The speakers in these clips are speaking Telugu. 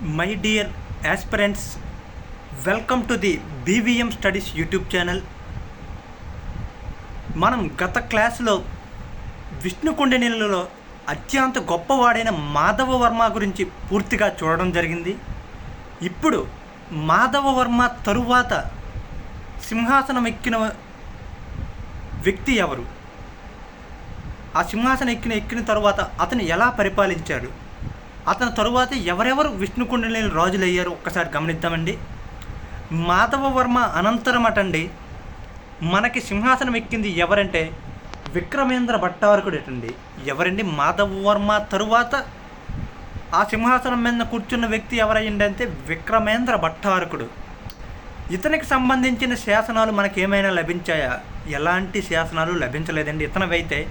My dear aspirants welcome to the BVM Studies YouTube channel. మనం గత క్లాసులో విష్ణుకుండినిలలో అత్యంత గొప్పవాడైన మాధవ వర్మ గురించి పూర్తిగా చూడడం జరిగింది. ఇప్పుడు మాధవ వర్మ తరువాత సింహాసనం ఎక్కిన వ్యక్తి ఎవరు? ఆ సింహాసనం ఎక్కిన ఎక్కిన తరువాత అతను ఎలా పరిపాలించాడు? అతని తరువాత ఎవరెవరు విష్ణుకుండలేని రాజులు అయ్యారు ఒక్కసారి గమనిద్దామండి. మాధవ వర్మ అనంతరం అటండి. మనకి సింహాసనం ఎక్కింది ఎవరంటే విక్రమేంద్ర భట్టారకుడు అటండి. ఎవరండి? మాధవ వర్మ తరువాత ఆ సింహాసనం మీద కూర్చున్న వ్యక్తి ఎవరయ్యండి విక్రమేంద్ర భట్టారకుడు. ఇతనికి సంబంధించిన శాసనాలు మనకి ఏమైనా లభించాయా? ఎలాంటి శాసనాలు లభించలేదండి. ఇతనవైతే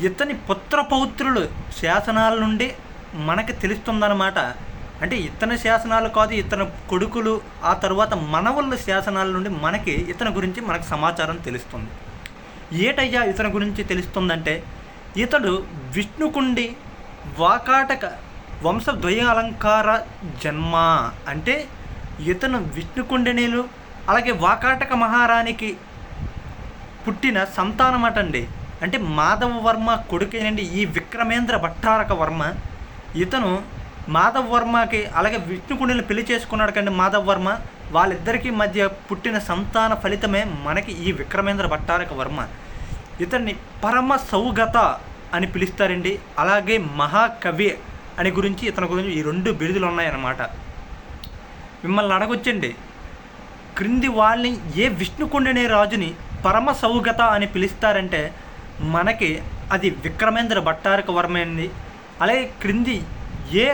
ఇతని పుత్ర పౌత్రులు శాసనాల నుండి మనకి తెలుస్తుందన్నమాట. అంటే ఇతని శాసనాలు కాదు ఇతని కొడుకులు ఆ తర్వాత మనవళ్ళ శాసనాల నుండి మనకి ఇతని గురించి మనకు సమాచారం తెలుస్తుంది. ఏటయ్యా ఇతని గురించి తెలుస్తుందంటే ఇతడు విష్ణుకుండి వాకాటక వంశద్వయ అలంకార జన్మ. అంటే ఇతను విష్ణుకుండినీలు అలాగే వాకాటక మహారాణికి పుట్టిన సంతానమటండి. అంటే మాధవ వర్మ కొడుకేనండి ఈ విక్రమేంద్ర భట్టారక వర్మ ఇతను మాధవ వర్మకి అలాగే విష్ణుకుండిని పెళ్ళి చేసుకున్నాడు కండి మాధవ వర్మ వాళ్ళిద్దరికీ మధ్య పుట్టిన సంతాన ఫలితమే మనకి ఈ విక్రమేంద్ర భట్టారక వర్మ. ఇతన్ని పరమ సౌగత అని పిలుస్తారండి. అలాగే మహాకవి అని గురించి ఇతని గురించి ఈ రెండు బిరుదులు ఉన్నాయన్నమాట. మిమ్మల్ని అడగొచ్చండి. క్రింది వాళ్ళని ఏ విష్ణుకుండనే రాజుని పరమ సౌగత అని పిలుస్తారంటే మనకి అది విక్రమేంద్ర భట్టారక వర్మ అండి. అలాగే క్రింది ఏ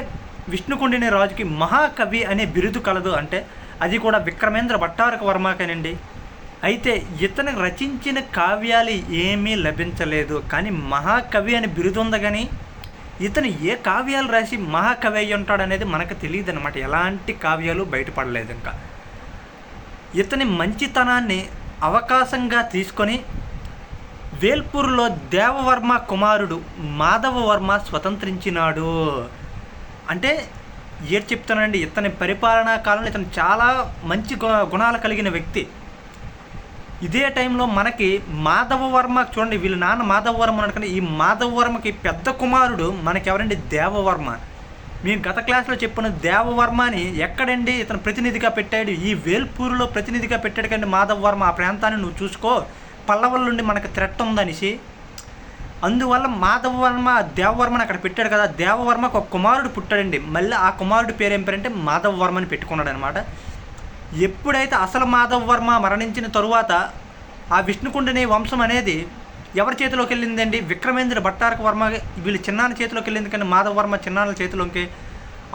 విష్ణుకుండిని రాజుకి మహాకవి అనే బిరుదు కలదు అంటే అది కూడా విక్రమేంద్ర భట్టారక వర్మకేనండి అయితే ఇతను రచించిన కావ్యాలు ఏమీ లభించలేదు. కానీ మహాకవి అనే బిరుదు ఉంది కానీ ఇతను ఏ కావ్యాలు రాసి మహాకవి అయి ఉంటాడనేది మనకు తెలియదు అనమాట ఎలాంటి కావ్యాలు బయటపడలేదు ఇంకా. ఇతని మంచితనాన్ని అవకాశంగా తీసుకొని వేల్పూర్లో దేవవర్మ కుమారుడు మాధవవర్మ స్వతంత్రించినాడు. అంటే ఏడు చెప్తానండి ఇతని పరిపాలనా కాలంలో ఇతను చాలా మంచి గుణాలు కలిగిన వ్యక్తి. ఇదే టైంలో మనకి మాధవవర్మ చూడండి వీళ్ళ నాన్న మాధవవర్మ అనుకుంటే ఈ మాధవవర్మకి పెద్ద కుమారుడు మనకి ఎవరండి దేవవర్మ. మేము గత క్లాస్లో చెప్పిన దేవవర్మని ఎక్కడండి ఇతను ప్రతినిధిగా పెట్టాడు? ఈ వేల్పూరులో ప్రతినిధిగా పెట్టాడు కండి మాధవవర్మ. ఆ ప్రాంతాన్ని నువ్వు చూసుకో. పల్లవుల నుండి మనకు థ్రెట్ ఉందనేసి అందువల్ల మాధవవర్మ దేవవర్మని అక్కడ పెట్టాడు కదా దేవవర్మకు ఒక కుమారుడు పుట్టాడండి. మళ్ళీ ఆ కుమారుడు పేరు ఏం పేరంటే మాధవవర్మ అని పెట్టుకున్నాడు అనమాట ఎప్పుడైతే అసలు మాధవవర్మ మరణించిన తరువాత ఆ విష్ణుకుండని వంశం అనేది ఎవరి చేతిలోకి వెళ్ళిందండి విక్రమేంద్ర భట్టారక వర్మ వీళ్ళు చిన్నాన్న చేతిలోకి వెళ్ళింది కానీ మాధవవర్మ చిన్నాన్న చేతిలోకి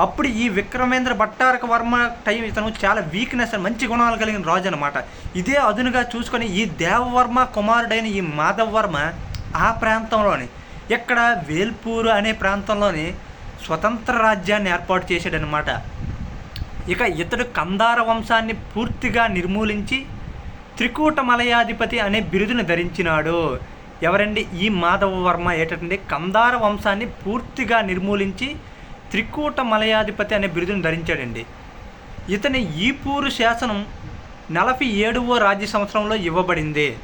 అప్పుడు ఈ విక్రమేంద్ర భట్టారక వర్మ టైం ఇతను చాలా వీక్నెస్ మంచి గుణాలు కలిగిన రాజు అనమాట ఇదే అదునుగా చూసుకొని ఈ దేవవర్మ కుమారుడైన ఈ మాధవవర్మ ఆ ప్రాంతంలోని ఇక్కడ వేల్పూరు అనే ప్రాంతంలోని స్వతంత్ర రాజ్యాన్ని ఏర్పాటు చేశాడనమాట ఇక ఇతడు కందార వంశాన్ని పూర్తిగా నిర్మూలించి త్రికూట మలయాధిపతి అనే బిరుదును ధరించినాడు. ఎవరండి ఈ మాధవ వర్మ? ఏటంటే కందార వంశాన్ని పూర్తిగా నిర్మూలించి త్రికూట మలయాధిపతి అనే బిరుదును ధరించాడండి. ఇతని ఈపూరు శాసనం నలభై ఏడవ రాజ్య సంవత్సరంలో ఇవ్వబడింది.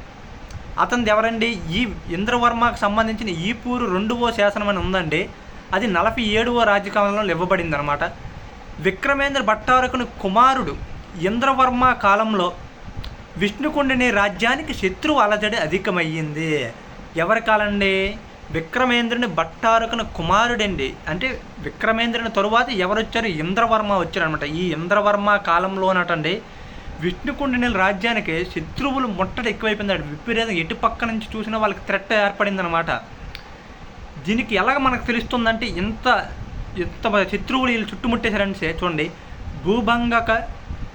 అతనిది ఎవరండి? ఈ ఇంద్రవర్మకు సంబంధించిన ఈపూరు రెండవ శాసనం అని ఉందండి. అది నలభై ఏడవ రాజ్యకాలంలో ఇవ్వబడింది అనమాట విక్రమేంద్ర భట్టారకుని కుమారుడు ఇంద్రవర్మ కాలంలో విష్ణుకుండిని రాజ్యానికి శత్రువు అలజడి అధికమయ్యింది. ఎవరి కాలండి? విక్రమేంద్రుని భట్టారకుని కుమారుడండి అంటే విక్రమేంద్రుని తరువాత ఎవరొచ్చారు? ఇంద్రవర్మ వచ్చారనమాట ఈ ఇంద్రవర్మ కాలంలోనటండి విష్ణుకుండిని రాజ్యానికి శత్రువులు ముట్టడి ఎక్కువైపోయిందండి. విపరీతం ఎటు పక్క నుంచి చూసినా వాళ్ళకి థ్రెట్ ఏర్పడిందనమాట దీనికి ఎలాగ మనకు తెలుస్తుందంటే ఇంత ఇంత శత్రువులు వీళ్ళు చుట్టుముట్టేశారంటే చూడండి. భూభంగక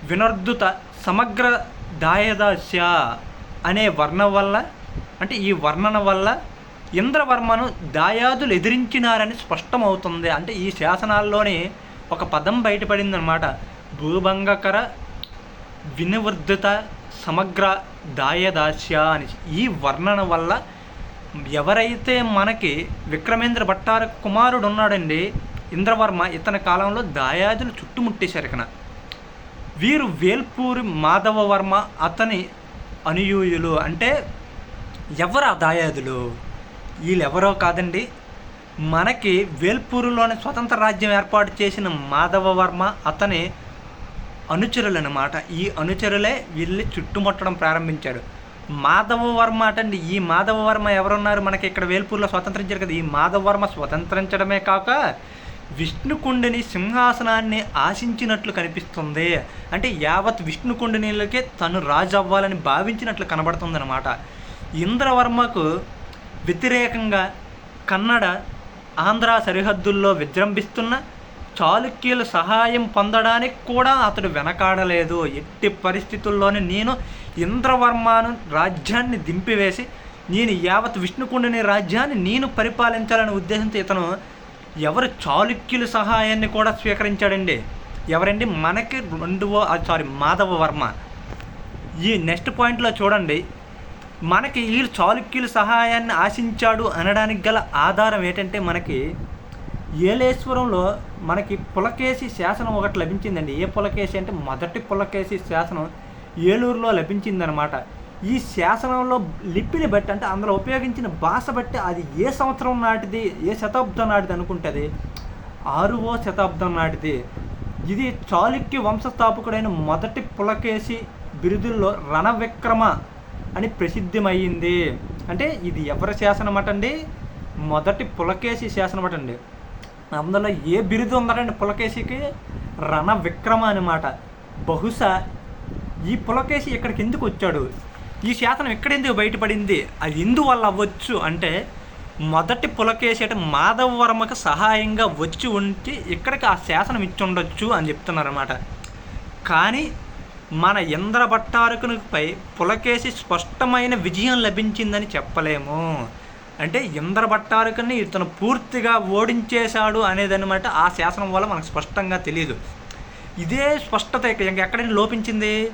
వినర్దుత సమగ్ర దాయదాస్య అనే వర్ణం వల్ల అంటే ఈ వర్ణన వల్ల ఇంద్రవర్మను దాయాదులు ఎదిరించినారని స్పష్టమవుతుంది. అంటే ఈ శాసనాల్లోనే ఒక పదం బయటపడిందనమాట భూభంగకర వినివర్ధిత సమగ్ర దాయదాస్య అని. ఈ వర్ణన వల్ల ఎవరైతే మనకి విక్రమేంద్ర భట్టార కుమారుడు ఉన్నాడండి ఇంద్రవర్మ ఇతని కాలంలో దాయాదులు చుట్టుముట్టేశారు ఇక్కడ వీరు వేల్పూరి మాధవవర్మ అతని అనుయూయులు. అంటే ఎవరు ఆ దాయాదులు? వీళ్ళు ఎవరో కాదండి. మనకి వేల్పూరులోని స్వతంత్ర రాజ్యం ఏర్పాటు చేసిన మాధవవర్మ అతని అనుచరులు అనమాట ఈ అనుచరులే వీళ్ళని చుట్టుముట్టడం ప్రారంభించాడు మాధవవర్మ అటండి. ఈ మాధవవర్మ ఎవరున్నారు? మనకి ఇక్కడ వేల్పూర్లో స్వతంత్రించారు కదా. ఈ మాధవవర్మ స్వతంత్రించడమే కాక విష్ణుకుండిని సింహాసనాన్ని ఆశించినట్లు కనిపిస్తుంది. అంటే యావత్ విష్ణుకుండినిలకే తను రాజు అవ్వాలని భావించినట్లు కనబడుతుందన్నమాట. ఇంద్రవర్మకు వ్యతిరేకంగా కన్నడ ఆంధ్ర సరిహద్దుల్లో విజృంభిస్తున్న చాళుక్యుల సహాయం పొందడానికి కూడా అతడు వెనకాడలేదు. ఎట్టి పరిస్థితుల్లోనే నేను ఇంద్రవర్మను రాజ్యాన్ని దింపివేసి నేను యావత్ విష్ణుకుండిని రాజ్యాన్ని నేను పరిపాలించాలనే ఉద్దేశంతో ఇతను ఎవరు చాళుక్యుల సహాయాన్ని కూడా స్వీకరించాడండి? ఎవరండి? మనకి రెండవ సారీ మాధవ వర్మ ఈ నెక్స్ట్ పాయింట్లో చూడండి. మనకి ఈ చాళుక్యుల సహాయాన్ని ఆశించాడు అనడానికి గల ఆధారం ఏంటంటే మనకి ఏలేశ్వరంలో మనకి పులకేసి శాసనం ఒకటి లభించిందండి. ఏ పులకేసి అంటే మొదటి పులకేసి శాసనం ఏలూరులో లభించిందనమాట. ఈ శాసనంలో లిపిని బట్టి అంటే అందులో ఉపయోగించిన భాష బట్టి అది ఏ సంవత్సరం నాటిది? ఏ శతాబ్దం నాటిది అనుకుంటుంది? ఆరువో శతాబ్దం నాటిది. ఇది చాళుక్య వంశస్థాపకుడైన మొదటి పులకేసి బిరుదుల్లో రణవిక్రమ అని ప్రసిద్ధమయ్యింది అంటే ఇది ఎవరి శాసనం అటండి మొదటి పులకేశి శాసనం అటండి అందులో ఏ బిరుదు ఉందటండి పులకేశికి? రణ విక్రమ అనమాట బహుశా ఈ పులకేశి ఇక్కడికి ఎందుకు వచ్చాడు? ఈ శాసనం ఎక్కడ ఎందుకు బయటపడింది? అది ఎందువల్ల అవ్వచ్చు అంటే మొదటి పులకేశి అంటే మాధవ వర్మకు సహాయంగా వచ్చి ఉంచి ఇక్కడికి ఆ శాసనం ఇచ్చి ఉండొచ్చు అని చెప్తున్నారన్నమాట. కానీ మన ఇంద్ర భట్టారకునిపై పులకేసి స్పష్టమైన విజయం లభించిందని చెప్పలేము. అంటే ఇంద్ర భట్టారకుని ఇతను పూర్తిగా ఓడించేశాడు అనేదన్నమాట ఆ శాసనం వల్ల మనకు స్పష్టంగా తెలియదు ఇదే స్పష్టత ఎక్కడైనా లోపించింది?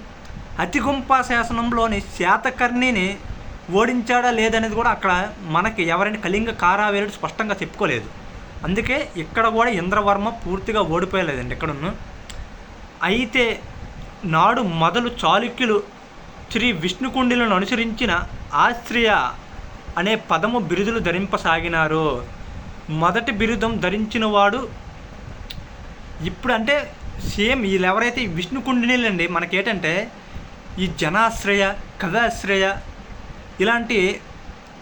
అతిగుంప శాసనంలోని శాతకర్ణిని ఓడించాడా లేదనేది కూడా అక్కడ మనకి ఎవరైనా కళింగ కారావేరుడు స్పష్టంగా చెప్పుకోలేదు. అందుకే ఇక్కడ కూడా ఇంద్రవర్మ పూర్తిగా ఓడిపోయలేదండి ఎక్కడున్న అయితే నాడు మొదలు చాళుక్యులు శ్రీ విష్ణుకుండిలను అనుసరించిన ఆశ్రయ అనే పదము బిరుదులు ధరింపసాగినారు. మొదటి బిరుదం ధరించినవాడు ఇప్పుడంటే ఇప్పుడు అంటే సేమ్ వీళ్ళు ఎవరైతే ఈ విష్ణుకుండినీళ్ళండి ఈ జనాశ్రయ కథాశ్రయ ఇలాంటి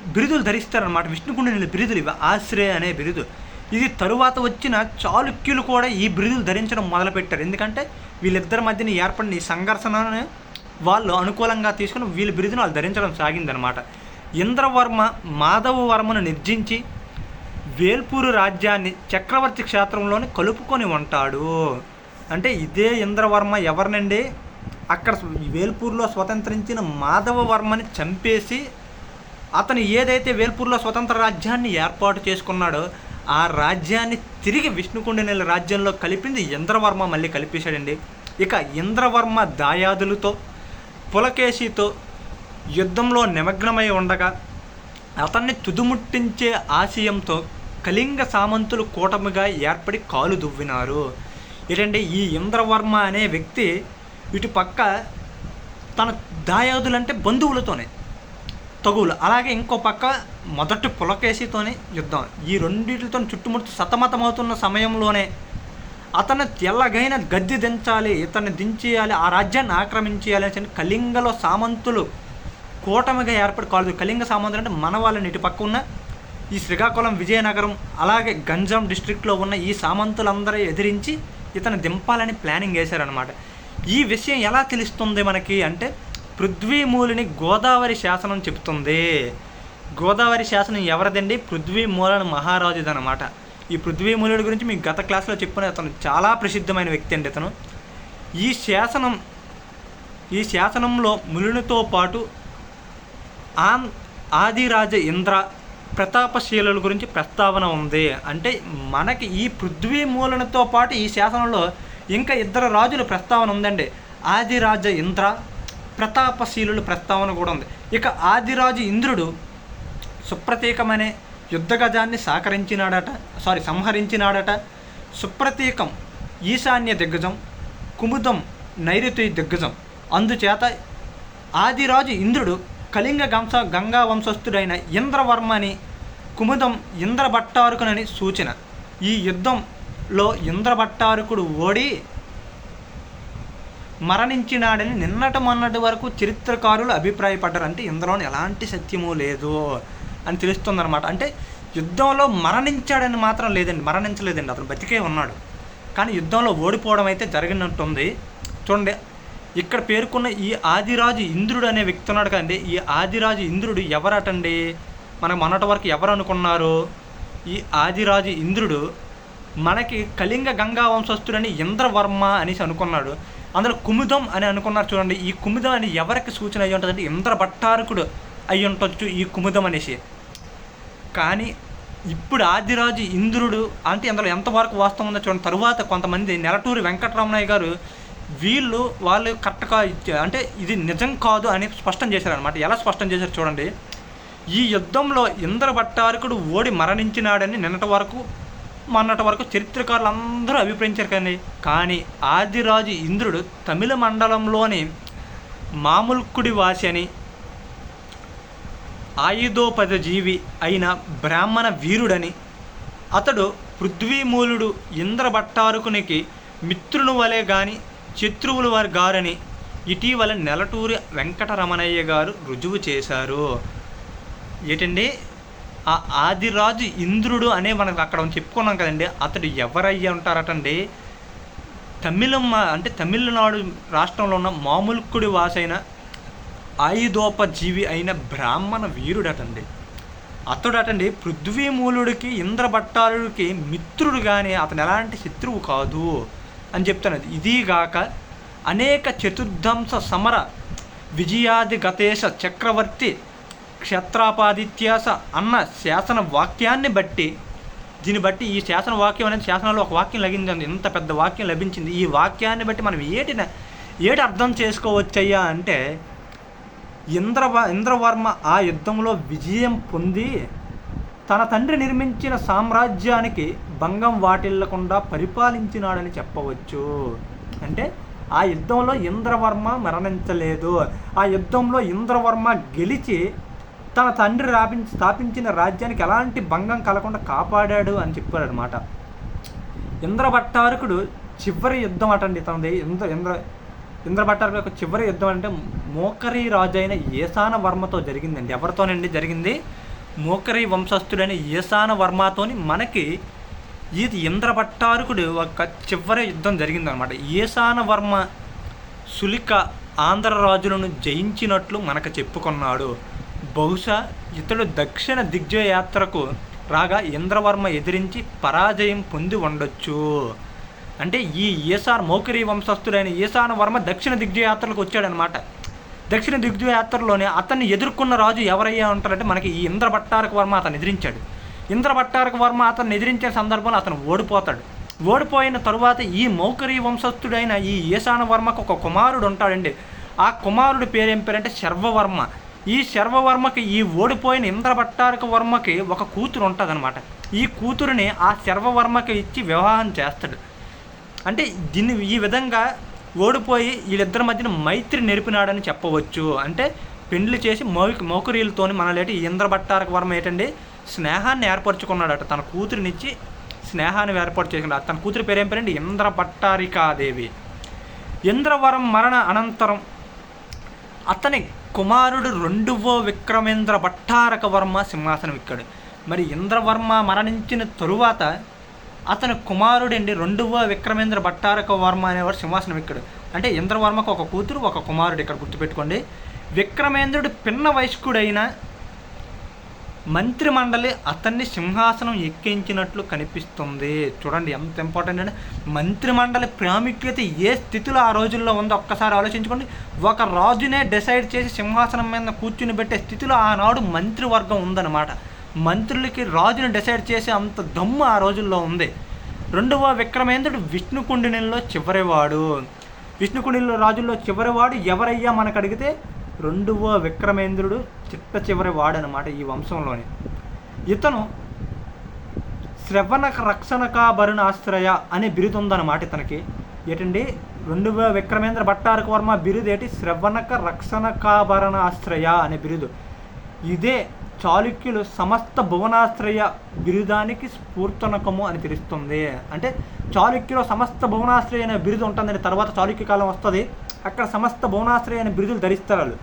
బిరుదులు ధరిస్తారనమాట విష్ణుకుండిని బిరుదులు ఇవి ఆశ్రయ అనే బిరుదు. ఇది తరువాత వచ్చిన చాళుక్యులు కూడా ఈ బిరుదులు ధరించడం మొదలుపెట్టారు. ఎందుకంటే వీళ్ళిద్దరి మధ్యన ఏర్పడిన ఈ సంఘర్షణను వాళ్ళు అనుకూలంగా తీసుకుని వీళ్ళ బిరుదును వాళ్ళు ధరించడం సాగిందనమాట. ఇంద్రవర్మ మాధవవర్మను నిర్జించి వేల్పూరు రాజ్యాన్ని చక్రవర్తి క్షేత్రంలోనే కలుపుకొని ఉంటాడు. అంటే ఇదే ఇంద్రవర్మ ఎవరినండి? అక్కడ వేల్పూర్లో స్వతంత్రించిన మాధవవర్మని చంపేసి అతను ఏదైతే వేల్పూర్లో స్వతంత్ర రాజ్యాన్ని ఏర్పాటు చేసుకున్నాడో ఆ రాజ్యాన్ని తిరిగి విష్ణుకుండినెల రాజ్యంలో కలిపింది ఇంద్రవర్మ మళ్ళీ కలిపేశాడండి. ఇక ఇంద్రవర్మ దాయాదులతో పులకేశితో యుద్ధంలో నిమగ్నమై ఉండగా అతన్ని తుదుముట్టించే ఆశయంతో కళింగ సామంతులు కూటమిగా ఏర్పడి కాలు దువ్వినారు. ఏంటంటే ఈ ఇంద్రవర్మ అనే వ్యక్తి ఇటు పక్క తన దాయాదులంటే బంధువులతోనే తగువులు అలాగే ఇంకో పక్క మొదటి పులకేసితోనే యుద్ధం. ఈ రెండింటితో చుట్టుముట్టు సతమతమవుతున్న సమయంలోనే అతను తెల్లగైన గద్దె దించాలి ఇతన్ని దించేయాలి ఆ రాజ్యాన్ని ఆక్రమించేయాలి అని కళింగలో సామంతులు కూటమిగా ఏర్పడి కాదు కళింగ సామంతులు అంటే మన వాళ్ళని ఇటు పక్క ఉన్న ఈ శ్రీకాకుళం విజయనగరం అలాగే గంజాం డిస్ట్రిక్ట్లో ఉన్న ఈ సామంతులందరూ ఎదిరించి ఇతను దింపాలని ప్లానింగ్ వేశారనమాట ఈ విషయం ఎలా తెలుస్తుంది మనకి అంటే పృథ్వీమూలిని గోదావరి శాసనం చెప్తుంది గోదావరి శాసనం ఎవరిదండి? పృథ్వీమూలన మహారాజుదనమాట. ఈ పృథ్వీమూలుడి గురించి మీకు గత క్లాస్లో చెప్పిన అతను చాలా ప్రసిద్ధమైన వ్యక్తి అండి అతను ఈ శాసనం ఈ శాసనంలో ములునితో పాటు ఆన్ ఆదిరాజ ఇంద్ర ప్రతాపశీలుల గురించి ప్రస్తావన ఉంది. అంటే మనకి ఈ పృథ్వీ మూలనతో పాటు ఈ శాసనంలో ఇంకా ఇద్దరు రాజుల ప్రస్తావన ఉందండి. ఆదిరాజ ఇంద్ర ప్రతాపశీలుల ప్రస్తావన కూడా ఉంది. ఇక ఆదిరాజు ఇంద్రుడు సుప్రతీకమనే యుద్ధ గజాన్ని సాకరించినాడట సారీ సంహరించినాడట. సుప్రతీకం ఈశాన్య దిగ్గజం కుముదం నైరుతి దిగ్గజం. అందుచేత ఆదిరాజు ఇంద్రుడు కళింగ గంస గంగా వంశస్థుడైన ఇంద్రవర్మని కుముదం ఇంద్రభట్టారుకునని సూచన. ఈ యుద్ధంలో ఇంద్రభట్టారుకుడు ఓడి మరణించినాడని నిన్నటి మొన్నటి వరకు చరిత్రకారులు అభిప్రాయపడ్డారు అంటే ఇందులో ఎలాంటి సత్యము లేదు అని తెలుస్తుందన్నమాట. అంటే యుద్ధంలో మరణించాడని మాత్రం లేదండి మరణించలేదండి అతను బతికే ఉన్నాడు. కానీ యుద్ధంలో ఓడిపోవడం అయితే జరిగినట్టుంది. చూడండి ఇక్కడ పేర్కొన్న ఈ ఆదిరాజు ఇంద్రుడు అనే వ్యక్తి ఉన్నాడు కదండి. ఈ ఆదిరాజు ఇంద్రుడు ఎవరటండి? మనకు మొన్నటి వరకు ఎవరు అనుకున్నారు? ఈ ఆదిరాజు ఇంద్రుడు మనకి కళింగ గంగా వంశస్థుడని ఇంద్రవర్మ అనేసి అనుకున్నాడు. అందులో కుముదం అని అనుకున్నారు చూడండి. ఈ కుముదం అని ఎవరికి సూచన అయ్యి ఉంటుందంటే ఇంద్ర భట్టారకుడు అయి ఉండొచ్చు ఈ కుముదం అనేసి. కానీ ఇప్పుడు ఆదిరాజు ఇంద్రుడు అంటే అందులో ఎంతవరకు వాస్తవం ఉందో చూడండి. తరువాత కొంతమంది నెలటూరి వెంకటరమణయ్య గారు వీళ్ళు వాళ్ళు కరెక్ట్గా ఇచ్చే- అంటే ఇది నిజం కాదు అని స్పష్టం చేశారనమాట ఎలా స్పష్టం చేశారు చూడండి. ఈ యుద్ధంలో ఇంద్ర భట్టారకుడు ఓడి మరణించినాడని నిన్నటి వరకు మొన్నటి వరకు చరిత్రకారులు అందరూ అభిప్రాయించారు కానీ కానీ ఆదిరాజు ఇంద్రుడు తమిళ మండలంలోని మాముల్కుడి వాసి అని ఆయుధోపద జీవి అయిన బ్రాహ్మణ వీరుడని అతడు పృథ్వీమూలుడు ఇంద్రభట్టారుకునికి మిత్రుని వలె గాని శత్రువుల వారు గారని ఇటీవల నెలటూరి వెంకటరమణయ్య గారు రుజువు చేశారు. ఏంటండి? ఆ ఆదిరాజు ఇంద్రుడు అనే మనకు అక్కడ చెప్పుకున్నాం కదండి అతడు ఎవరయ్యి ఉంటారటండి? తమిళం అంటే తమిళనాడు రాష్ట్రంలో ఉన్న మామూలుకుడి వాసైన ఆయుధోపజీవి అయిన బ్రాహ్మణ వీరుడటండి. అతడటండి పృథ్వీమూలుడికి ఇంద్రభట్టారుడికి మిత్రుడు కానీ అతను ఎలాంటి శత్రువు కాదు అని చెప్తున్నది. ఇదిగాక అనేక చతుర్థంశ సమర విజయాది గతేశ చక్రవర్తి క్షత్రాపాదిత్యాస అన్న శాసన వాక్యాన్ని బట్టి దీన్ని బట్టి ఈ శాసన వాక్యం అనేది శాసనంలో ఒక వాక్యం లభించింది ఇంత పెద్ద వాక్యం లభించింది. ఈ వాక్యాన్ని బట్టి మనం ఏటిన ఏటి అర్థం చేసుకోవచ్చయ్యా అంటే ఇంద్రవ ఇంద్రవర్మ ఆ యుద్ధంలో విజయం పొంది తన తండ్రి నిర్మించిన సామ్రాజ్యానికి భంగం వాటిల్లకుండా పరిపాలించినాడని చెప్పవచ్చు. అంటే ఆ యుద్ధంలో ఇంద్రవర్మ మరణించలేదు. ఆ యుద్ధంలో ఇంద్రవర్మ గెలిచి తన తండ్రి రాపి స్థాపించిన రాజ్యానికి ఎలాంటి భంగం కలగకుండా కాపాడాడు అని చెప్పారు అనమాట ఇంద్రభట్టారకుడు చివరి యుద్ధం అటండి తనది. ఇంద్ర ఇంద్ర ఇంద్రభట్టారకుడు యొక్క చివరి యుద్ధం అంటే మోకరి రాజు అయిన ఏసాన వర్మతో జరిగిందండి. ఎవరితోనండి జరిగింది? మోకరి వంశస్థుడైన ఏసాన వర్మతోని మనకి ఇది ఇంద్రభట్టారకుడు ఒక చివరి యుద్ధం జరిగిందనమాట ఏసాన వర్మ సులిక ఆంధ్ర రాజులను జయించినట్లు మనకు చెప్పుకున్నాడు. బహుశా ఇతడు దక్షిణ దిగ్జయాత్రకు రాగా ఇంద్రవర్మ ఎదిరించి పరాజయం పొంది ఉండొచ్చు. అంటే ఈ ఈశాన్ మౌకరి వంశస్థుడైన ఈశాన వర్మ దక్షిణ దిగ్విజయయాత్రలకు వచ్చాడనమాట. దక్షిణ దిగ్విజయయాత్రలోనే అతన్ని ఎదుర్కొన్న రాజు ఎవరయ్యా ఉంటారంటే మనకి ఈ ఇంద్రభట్టారక వర్మ అతను ఎదిరించాడు. ఇంద్రభట్టారక వర్మ అతను ఎదిరించే సందర్భంలో అతను ఓడిపోతాడు. ఓడిపోయిన తరువాత ఈ మౌకరి వంశస్థుడైన ఈ ఈశాన వర్మకు ఒక కుమారుడు ఉంటాడండి. ఆ కుమారుడు పేరేం పేరంటే శర్వవర్మ. ఈ శర్వవర్మకి ఈ ఓడిపోయిన ఇంద్రభట్టారక వర్మకి ఒక కూతురు ఉంటుందన్నమాట ఈ కూతురుని ఆ శర్వవర్మకి ఇచ్చి వివాహం చేస్తాడు. అంటే దీన్ని ఈ విధంగా ఓడిపోయి వీళ్ళిద్దరి మధ్యన మైత్రి నెరిపినాడని చెప్పవచ్చు. అంటే పెండ్లి చేసి మౌ మౌకరీలతోని మనలేటి ఇంద్రభట్టారక వర్మ ఏంటండి స్నేహాన్ని ఏర్పరచుకున్నాడట. తన కూతురినిచ్చి స్నేహాన్ని ఏర్పాటు చేసుకున్నాడు తన కూతురు పేరేం పేరండి? ఇంద్రభట్టారికాదేవి. ఇంద్రవరం మరణ అనంతరం అతని కుమారుడు రెండవ విక్రమేంద్ర భట్టారక వర్మ సింహాసనం ఎక్కాడు. మరి ఇంద్రవర్మ మరణించిన తరువాత అతని కుమారుడండి రెండవ విక్రమేంద్ర భట్టారక వర్మ అనేవాడు సింహాసనం ఎక్కాడు. అంటే ఇంద్రవర్మకు ఒక కూతురు ఒక కుమారుడు ఇక్కడ గుర్తుపెట్టుకోండి. విక్రమేంద్రుడు పిన్న వయస్కుడైన మంత్రిమండలి అతన్ని సింహాసనం ఎక్కించినట్లు కనిపిస్తుంది. చూడండి ఎంత ఇంపార్టెంట్ అంటే మంత్రిమండలి ప్రాముఖ్యత ఏ స్థితిలో ఆ రోజుల్లో ఉందో ఒక్కసారి ఆలోచించుకోండి. ఒక రాజునే డిసైడ్ చేసి సింహాసనం మీద కూర్చుని పెట్టే స్థితిలో ఆనాడు మంత్రివర్గం ఉందన్నమాట. మంత్రులకి రాజుని డిసైడ్ చేసే అంత దమ్ము ఆ రోజుల్లో ఉంది. రెండవ విక్రమేంద్రుడు విష్ణుకుండినిలో చివరివాడు. విష్ణుకుండిలో రాజుల్లో చివరివాడు ఎవరయ్యా మనకు అడిగితే రెండవ విక్రమేంద్రుడు చిట్ట చివరి వాడనమాట ఈ వంశంలోని. ఇతను శ్రవణ రక్షణకాభరణాశ్రయ అనే బిరుదు ఉందన్నమాట ఇతనికి. ఏటండి? రెండు విక్రమేంద్ర భట్టారక వర్మ బిరుదు ఏంటి శ్రవణక రక్షణకాభరణాశ్రయ అనే బిరుదు. ఇదే చాళుక్యులు సమస్త భువనాశ్రయ బిరుదానికి స్ఫూర్తనకము అని తెలుస్తుంది. అంటే చాళుక్యులో సమస్త భువనాశ్రయ అనే బిరుదు ఉంటుందని తర్వాత చాళుక్య కాలం వస్తుంది. అక్కడ సమస్త భువనాశ్రయ అనే బిరుదులు ధరిస్తారు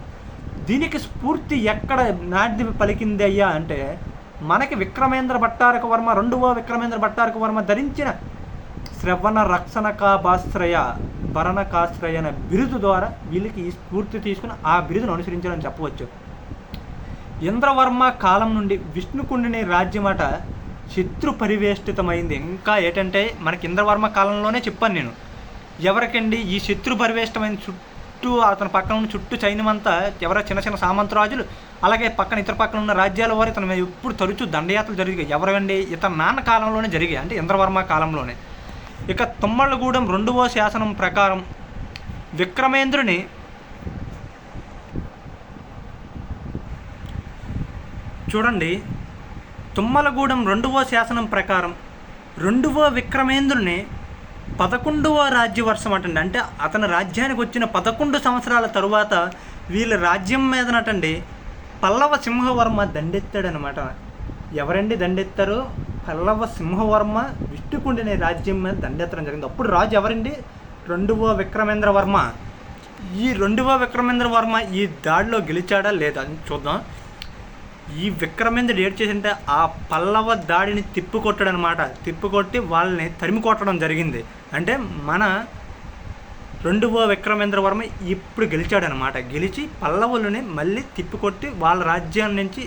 దీనికి స్ఫూర్తి ఎక్కడ నాటి పలికింది అయ్యా అంటే మనకి విక్రమేంద్ర భట్టారక వర్మ రెండవ విక్రమేంద్ర భట్టారక వర్మ ధరించిన శ్రవణ రక్షణకాభాశ్రయ భరణకాశ్రయ అనే బిరుదు ద్వారా వీళ్ళకి ఈ స్ఫూర్తి తీసుకుని ఆ బిరుదును అనుసరించాలని చెప్పవచ్చు. ఇంద్రవర్మ కాలం నుండి విష్ణుకుండిని రాజ్యమాట శత్రు పరివేష్టితమైంది ఇంకా ఏంటంటే మనకి ఇంద్రవర్మ కాలంలోనే చెప్పాను నేను. ఎవరికండి ఈ శత్రు పరివేష్టమైన చుట్టూ అతని పక్కన ఉన్న చుట్టూ చైనమంతా ఎవరో చిన్న చిన్న సామంతరాజులు అలాగే పక్కన ఇతర పక్కన ఉన్న రాజ్యాల వారు ఇతను ఎప్పుడు తరచూ దండయాత్రలు జరిగాయి. ఎవరండి ఇతని నాన్న కాలంలోనే జరిగాయి అంటే ఇంద్రవర్మ కాలంలోనే. ఇక తుమ్మళ్ళగూడెం రెండవ శాసనం ప్రకారం విక్రమేంద్రుని చూడండి. తుమ్మలగూడెం రెండవ శాసనం ప్రకారం రెండవ విక్రమేంద్రుని పదకొండవ రాజ్యవర్షం అటండి. అంటే అతని రాజ్యానికి వచ్చిన పదకొండు సంవత్సరాల తరువాత వీళ్ళ రాజ్యం మీదనటండి పల్లవ సింహవర్మ దండెత్తాడనమాట. ఎవరండి దండెత్తారు? పల్లవ సింహవర్మ విష్ణుకుండిని రాజ్యం మీద దండెత్తడం జరిగింది. అప్పుడు రాజు ఎవరండి? రెండవ విక్రమేంద్రవర్మ. ఈ రెండవ విక్రమేంద్ర వర్మ ఈ దాడిలో గెలిచాడా లేదా అని చూద్దాం. ఈ విక్రమేంద్రుడు ఏడ్ చేసింటే ఆ పల్లవ దాడిని తిప్పికొట్టాడు అనమాట తిప్పికొట్టి వాళ్ళని తరిమి కొట్టడం జరిగింది. అంటే మన రెండవ విక్రమేంద్రవర్మ ఇప్పుడు గెలిచాడనమాట గెలిచి పల్లవులని మళ్ళీ తిప్పికొట్టి వాళ్ళ రాజ్యం నుంచి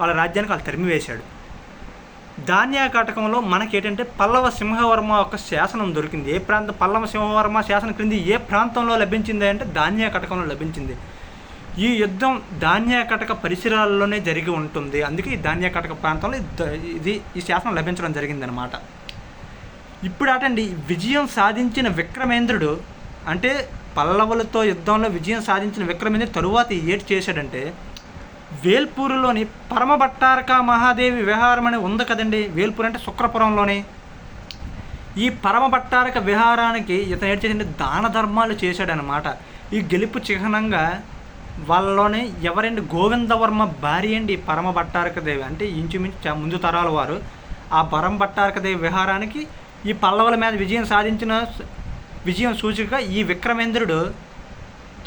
వాళ్ళ రాజ్యానికి వాళ్ళు తరిమి వేశాడు. ధాన్య కటకంలో మనకి ఏంటంటే పల్లవ సింహవర్మ యొక్క శాసనం దొరికింది. ఏ ప్రాంతం పల్లవ సింహవర్మ శాసనం క్రింది ఏ ప్రాంతంలో లభించింది అంటే ధాన్య కటకంలో లభించింది. ఈ యుద్ధం ధాన్యకటక పరిసరాల్లోనే జరిగి ఉంటుంది. అందుకే ఈ ధాన్యకటక ప్రాంతంలో ఇది- ఇది ఈ శాసనం లభించడం జరిగిందనమాట ఇప్పుడు అటండి విజయం సాధించిన విక్రమేంద్రుడు అంటే పల్లవులతో యుద్ధంలో విజయం సాధించిన విక్రమేంద్రుడు తరువాత ఏటి చేశాడంటే వేల్పూరులోని పరమభట్టారక మహాదేవి విహారం అని ఉంది కదండి వేల్పూర్ అంటే శుక్రపురంలోని. ఈ పరమభట్టారక విహారానికి ఇతను ఏడు చేసింది దాన ధర్మాలు చేశాడనమాట ఈ గెలుపు చిహ్నంగా వాళ్ళలోనే ఎవరండి గోవిందవర్మ భార్య అండి పరమ భట్టారకదేవి అంటే ఇంచుమించు ముందు తరాల వారు. ఆ పరమ భట్టారకదేవి విహారానికి ఈ పల్లవుల మీద విజయం సాధించిన విజయం సూచిక ఈ విక్రమేంద్రుడు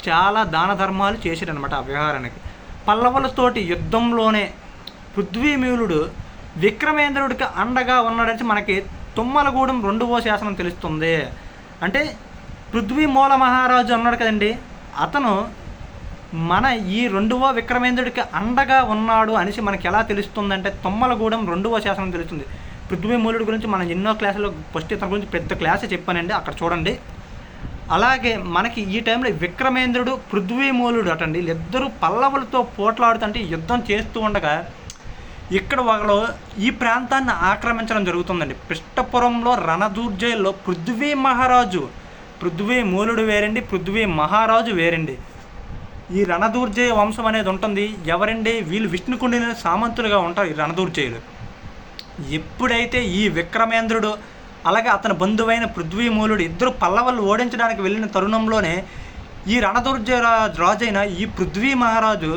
చాలా దాన ధర్మాలు చేశాడనమాట ఆ విహారానికి. పల్లవులతోటి యుద్ధంలోనే పృథ్వీమూలుడు విక్రమేంద్రుడికి అండగా ఉన్నాడని మనకి తుమ్మలగూడెం రెండవ శాసనం తెలుస్తుంది. అంటే పృథ్వీ మూల మహారాజు అన్నాడు కదండి అతను మన ఈ రెండవ విక్రమేంద్రుడికి అండగా ఉన్నాడు అనేసి మనకి ఎలా తెలుస్తుందంటే తొమ్మలగూడెం రెండవ శాసనం తెలుస్తుంది. పృథ్వీమూలుడి గురించి మనం ఎన్నో క్లాసులో ఫస్ట్ ఇతని గురించి పెద్ద క్లాసే చెప్పానండి అక్కడ చూడండి. అలాగే మనకి ఈ టైంలో విక్రమేంద్రుడు పృథ్వీమూలుడు అటండి. వీళ్ళిద్దరూ పల్లవులతో పోట్లాడుతుంటే యుద్ధం చేస్తూ ఉండగా ఇక్కడ వాళ్ళు ఈ ప్రాంతాన్ని ఆక్రమించడం జరుగుతుందండి. పిష్టపురంలో రణదూర్జయంలో పృథ్వీ మహారాజు పృథ్వీ మూలుడు వేరండి పృథ్వీ మహారాజు వేరండి. ఈ రణదూర్జయ వంశం అనేది ఉంటుంది. ఎవరండి? వీళ్ళు విష్ణుకుండిన సామంతులుగా ఉంటారు ఈ రణదూర్జయులు. ఎప్పుడైతే ఈ విక్రమేంద్రుడు అలాగే అతని బంధువైన పృథ్వీమూలుడు ఇద్దరు పల్లవలు ఓడించడానికి వెళ్ళిన తరుణంలోనే ఈ రణదుర్జయ రాజైన ఈ పృథ్వీ మహారాజు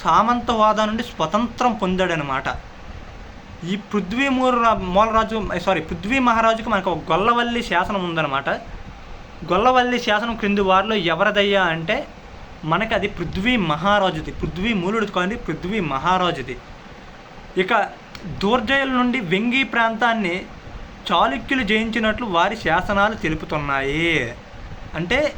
సామంతవాద నుండి స్వతంత్రం పొందాడనమాట ఈ పృథ్వీ మూల మూలరాజు సారీ పృథ్వీ మహారాజుకు మనకు ఒక గొల్లవల్లి శాసనం ఉందన్నమాట. గొల్లవల్లి శాసనం క్రింది వారిలో ఎవరిదయ్యా అంటే మనకి అది పృథ్వీ మహారాజుది పృథ్వీ మూలుడు కానీ పృథ్వీ మహారాజుది. ఇక దూర్జయుల నుండి వెంగి ప్రాంతాన్ని చాళుక్యులు జయించినట్లు వారి శాసనాలు తెలుపుతున్నాయి. అంటే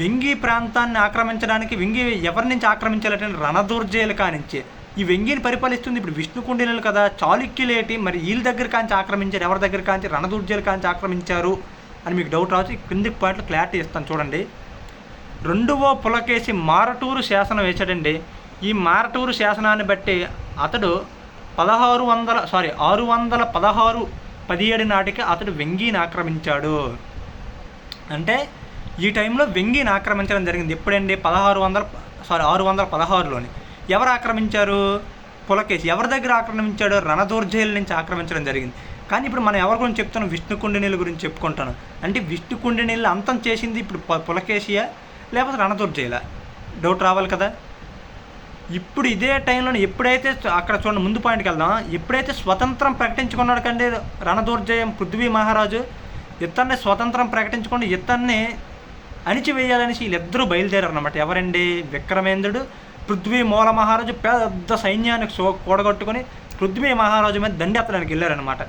వెంగి ప్రాంతాన్ని ఆక్రమించడానికి వెంగి ఎవరి నుంచి ఆక్రమించాలంటే రణదుర్జయులు కానించి ఈ వెంగిని పరిపాలిస్తుంది ఇప్పుడు విష్ణుకుండినలు కదా. చాళుక్యులేటి మరి వీళ్ళ దగ్గర కాంచి ఆక్రమించారు ఎవరి దగ్గర కాంచి రణదుర్జయులు కాంచి ఆక్రమించారు అని మీకు డౌట్ రావచ్చు. ఈ కింది పాయింట్లు క్లారిటీ ఇస్తాను చూడండి. రెండవ పులకేసి మారటూరు శాసనం వేశాడండి. ఈ మారటూరు శాసనాన్ని బట్టి అతడు పదహారు వందల సారీ ఆరు వందల పదహారు పదిహేడు నాటికి అతడు వెంగిని ఆక్రమించాడు. అంటే ఈ టైంలో వెంగిని ఆక్రమించడం జరిగింది. ఎప్పుడండి? పదహారు వందల సారీ ఆరు వందల పదహారులోని. ఎవరు ఆక్రమించారు? పులకేసి. ఎవరి దగ్గర ఆక్రమించాడు రణదౌర్జయుల నుంచి ఆక్రమించడం జరిగింది. కానీ ఇప్పుడు మనం ఎవరి గురించి చెప్తున్నాం? విష్ణుకుండినీళ్ళ గురించి చెప్పుకుంటాను. అంటే విష్ణుకుండినీళ్ళు అంతం చేసింది ఇప్పుడు పులకేశియా? లేకపోతే రణదౌర్జయుల డౌట్ రావాలి కదా? ఇప్పుడు ఇదే టైంలో ఎప్పుడైతే అక్కడ చూడండి ముందు పాయింట్కి వెళ్దాం. ఎప్పుడైతే స్వతంత్రం ప్రకటించుకున్నాడు కండి రణదోర్జయం పృథ్వీ మహారాజు ఇతన్ని స్వతంత్రం ప్రకటించుకుని ఇతన్ని అణిచివేయాలనేసి వీళ్ళిద్దరూ బయలుదేరారు అనమాట ఎవరండి? విక్రమేంద్రుడు పృథ్వీ మూల మహారాజు పెద్ద సైన్యానికి సో- కూడగొట్టుకొని పృథ్వీ మహారాజు మీద దండయాత్రడానికి వెళ్ళారనమాట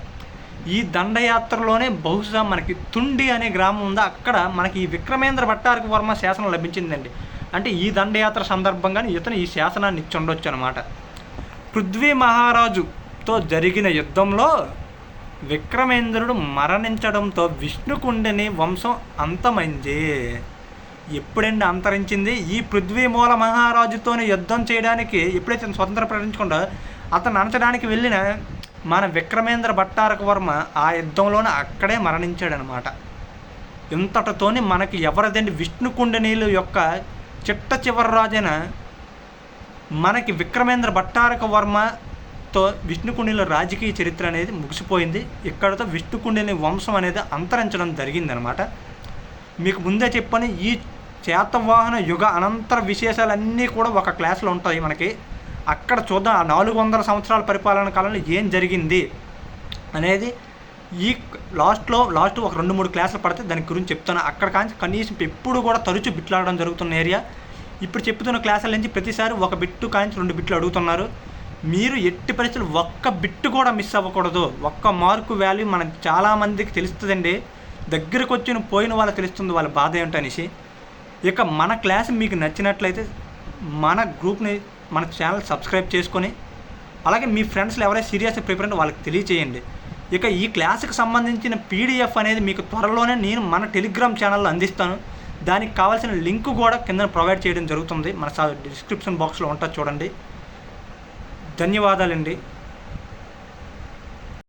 ఈ దండయాత్రలోనే బహుశా మనకి తుండి అనే గ్రామం ఉందా? అక్కడ మనకి ఈ విక్రమేంద్ర భట్టారక వర్మ శాసనం లభించిందండి. అంటే ఈ దండయాత్ర సందర్భంగానే ఇతను ఈ శాసనాన్ని ఇచ్చి ఉండొచ్చు అనమాట పృథ్వీ మహారాజుతో జరిగిన యుద్ధంలో విక్రమేంద్రుడు మరణించడంతో విష్ణుకుండిని వంశం అంతమైంది. ఎప్పుడండి అంతరించింది? ఈ పృథ్వీ మూల మహారాజుతోనే యుద్ధం చేయడానికి ఎప్పుడైతే స్వతంత్ర ప్రకటించుకుంటో అతను అణచడానికి వెళ్ళిన మన విక్రమేంద్ర భట్టారక వర్మ ఆ యుద్ధంలోనే అక్కడే మరణించాడనమాట. ఇంతటితోని మనకి ఎవరిదండి విష్ణుకుండనీలు యొక్క చిట్ట చివరి రాజైన మనకి విక్రమేంద్ర భట్టారక వర్మతో విష్ణుకుండిల రాజకీయ చరిత్ర అనేది ముగిసిపోయింది. ఇక్కడతో విష్ణుకుండిని వంశం అనేది అంతరించడం జరిగిందనమాట. మీకు ముందే చెప్పని ఈ చేతవాహన యుగ అనంతర విశేషాలన్నీ కూడా ఒక క్లాస్లో ఉంటాయి మనకి. అక్కడ చూద్దాం ఆ నాలుగు వందల సంవత్సరాల పరిపాలన కాలంలో ఏం జరిగింది అనేది ఈ లాస్ట్లో లాస్ట్ ఒక రెండు మూడు క్లాసులు పడితే దాని గురించి చెప్తాను అక్కడ కానీ కనీసం ఎప్పుడు కూడా తరచు బిట్లాడడం జరుగుతున్న ఏరియా. ఇప్పుడు చెప్తున్న క్లాసుల నుంచి ప్రతిసారి ఒక బిట్టు కాంచి రెండు బిట్లు అడుగుతున్నారు. మీరు ఎట్టి పరిస్థితులు ఒక్క బిట్టు కూడా మిస్ అవ్వకూడదు. ఒక్క మార్కు వాల్యూ మనకు చాలామందికి తెలుస్తుందండి. దగ్గరకు వచ్చిన పోయిన వాళ్ళకి తెలుస్తుంది వాళ్ళ బాధ ఏంటనేసి. ఇక మన క్లాస్ మీకు నచ్చినట్లయితే మన గ్రూప్ని మన ఛానల్ సబ్స్క్రైబ్ చేసుకొని అలాగే మీ ఫ్రెండ్స్లో ఎవరైనా సీరియస్ ప్రిపేర్ వాళ్ళకి తెలియచేయండి. ఇక ఈ క్లాస్కి సంబంధించిన పీడిఎఫ్ అనేది మీకు త్వరలోనే నేను మన టెలిగ్రామ్ ఛానల్లో అందిస్తాను. దానికి కావాల్సిన లింక్ కూడా కింద ప్రొవైడ్ చేయడం జరుగుతుంది. మన డిస్క్రిప్షన్ బాక్స్లో ఉంటుంది చూడండి. ధన్యవాదాలండి.